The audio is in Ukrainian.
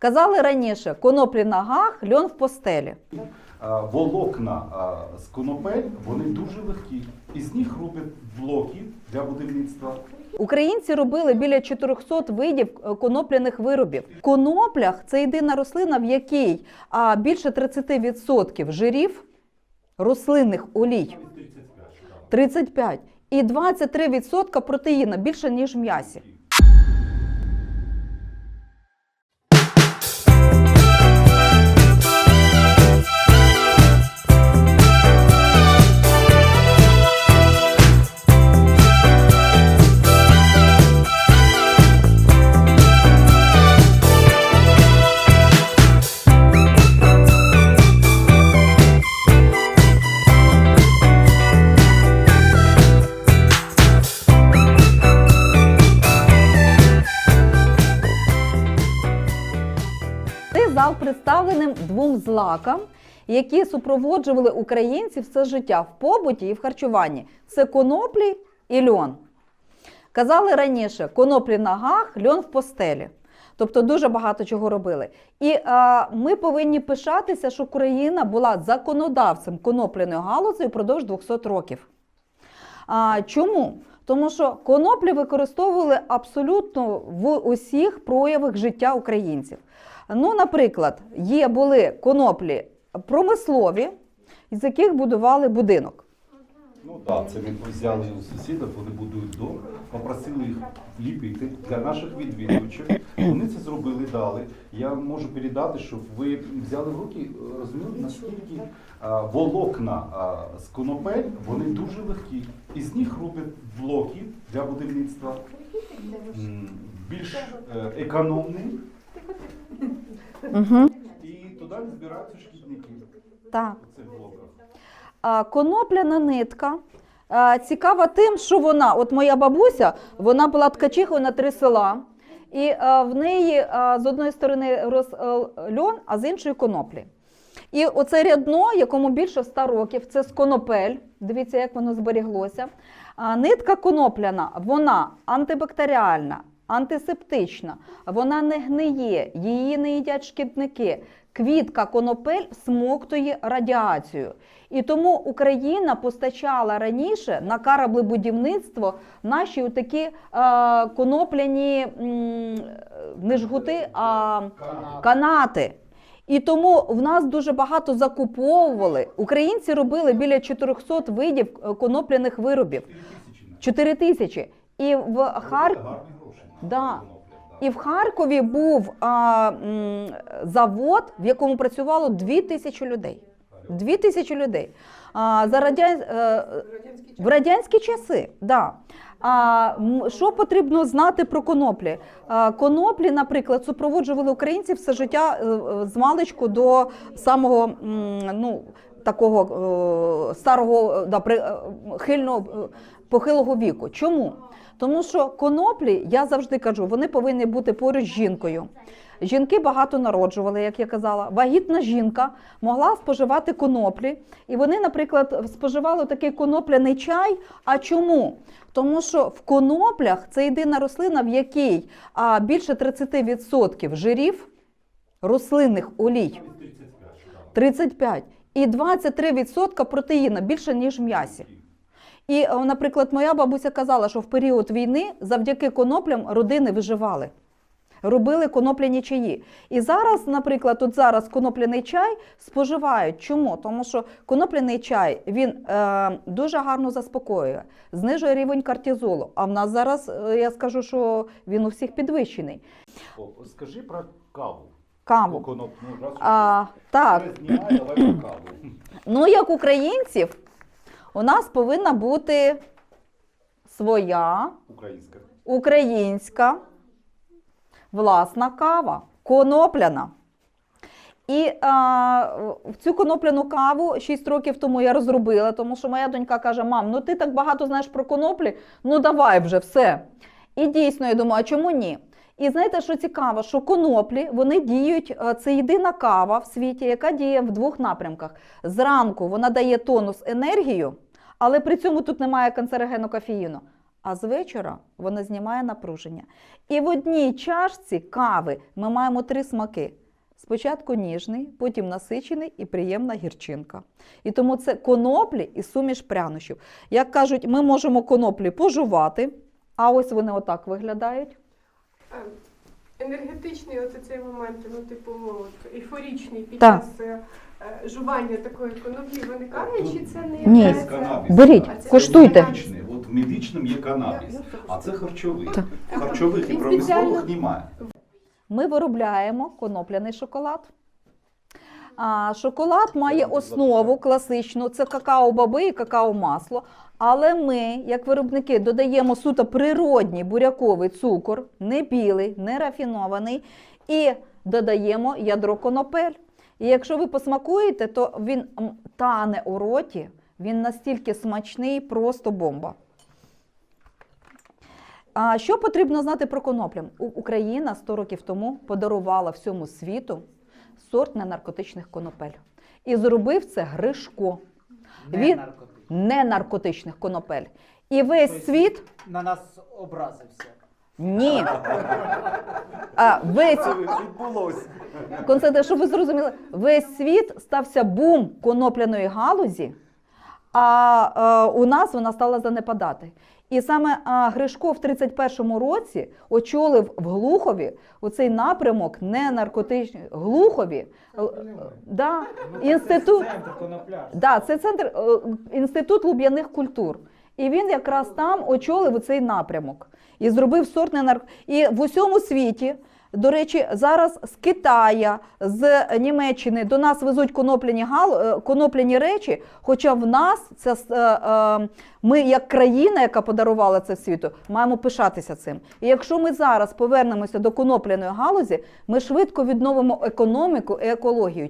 Казали раніше, коноплі в ногах, льон в постелі. А, Волокна а, з конопель вони дуже легкі. Із них роблять блоки для будівництва. Українці робили біля 400 видів е, конопляних виробів. Коноплях це єдина рослина, в якій а, більше 30% жирів рослинних олій. 35. І 23% протеїна більше, ніж в м'ясі. Представленим двом злакам, які супроводжували українців все життя в побуті і в харчуванні. Це коноплі і льон. Казали раніше, коноплі в ногах, льон в постелі. Тобто дуже багато чого робили. І а, ми повинні пишатися, що Україна була законодавцем конопляної галузі впродовж 200 років. А, чому? Тому що коноплі використовували абсолютно в усіх проявах життя українців. Ну, наприклад, є були коноплі промислові, з яких будували будинок. Ну так, це ми взяли у сусідів, вони будують дом, попросили їх ліпити для наших відвідувачів. Вони це зробили, дали. Я можу передати, щоб ви взяли в руки, розуміли, наскільки а, волокна а, з конопель вони дуже легкі. Із них роблять блоки для будівництва. Більш е, економні. Угу. І туди збираються шкідники Так. у цих блоках. А, конопляна нитка. а, Цікава тим, що вона, от моя бабуся, вона була ткачихою на три села, і а, в неї а, з одної сторони рос е, льон, а з іншої коноплі. І оце рядно, якому більше 100 років, це з конопель. Дивіться, як воно зберіглося. А, Нитка конопляна, вона антибактеріальна, антисептична, вона не гниє, її не їдять шкідники. Квітка конопель всмоктує радіацію. І тому Україна постачала раніше на кораблебудівництво наші такі е, конопляні не жгути, а канати. І тому в нас дуже багато закуповували. Українці робили біля 400 видів е, конопляних виробів. 4 4 тисячі. І в Хар... Да. І в Харкові був а, м, завод, в якому працювало 2 тисячі людей. 2 тисячі людей. А, за радян... е, в радянські часи, да. Що потрібно знати про коноплі? А, коноплі, наприклад, супроводжували українців все життя е, е, з маличку до самого ну, такого старого да, при, хильного, похилого віку. Чому? Тому що коноплі, я завжди кажу, вони повинні бути поруч з жінкою. Жінки багато народжували, як я казала. Вагітна жінка могла споживати коноплі, і вони, наприклад, споживали такий конопляний чай. А чому? Тому що в коноплях це єдина рослина, в якій більше 30% жирів рослинних олій. 35 і 23% протеїна більше ніж в м'ясі. І, е, наприклад, моя бабуся казала, що в період війни завдяки коноплям родини виживали. Робили конопляні чаї. І зараз, наприклад, от зараз конопляний чай споживають. Чому? Тому що конопляний чай він е, дуже гарно заспокоює, знижує рівень кортизолу. А в нас зараз е, я скажу, що він у всіх підвищений. О, Скажи про каву. Каву. Коноп, ну, раз А, так, Вже знімай, давай про каву. ну як українців, у нас повинна бути своя Українська. українська власна кава, конопляна. І а, цю конопляну каву 6 років тому я розробила, тому що моя донька каже: мам, ну ти так багато знаєш про коноплі, ну давай вже все. І дійсно, я думаю, а чому ні? І знаєте, що цікаво, що коноплі вони діють, е, це єдина кава в світі, яка діє в двох напрямках. Зранку вона дає тонус енергію, але при цьому тут немає канцерогену кофеїну. а з вечора вона знімає напруження. І в одній чашці кави ми маємо три смаки. Спочатку ніжний, потім насичений і приємна гірчинка. І тому це коноплі і суміш прянощів. Як кажуть, ми можемо коноплі пожувати, а ось вони отак виглядають. Енергетичний оце цей момент, ну типу ейфорічний під Так. час е, е, жування такої коноплі виникає, чи це не Ні. є Це канабіс. Беріть, А це коштуйте. Медичний. От в медичному є канабіс, а це харчовий. Так. Харчових і Він промислових спеціально- немає. Ми виробляємо конопляний шоколад. А, шоколад має основу класичну, це какао-баби і какао-масло. Але ми, як виробники, додаємо суто природній буряковий цукор, не білий, не рафінований, і додаємо ядро конопель. І якщо ви посмакуєте, то він тане у роті, він настільки смачний, просто бомба. А що потрібно знати про коноплю? Україна 100 років тому подарувала всьому світу сорт ненаркотичних конопель. І зробив це Гришко, Не Він- ненаркотичних конопель. І весь Тобто світ На нас образився. ні. А, весь відбулося. Константин, щоб ви зрозуміли, весь світ стався бум конопляної галузі, а е, у нас вона стала занепадати. І саме Гришко в 31-му році очолив в Глухові оцей напрямок не наркотичний Глухові. е, Да, інститут, Центр да, це центр е, інститут луб'яних культур. І він якраз там очолив цей напрямок і зробив сорт не нарк... І в усьому світі, до речі, зараз з Китая, з Німеччини до нас везуть конопляні гал... е, конопляні речі. Хоча в нас с- е, е, ми, як країна, яка подарувала це світу, маємо пишатися цим. І якщо ми зараз повернемося до конопляної галузі, ми швидко відновимо економіку і екологію.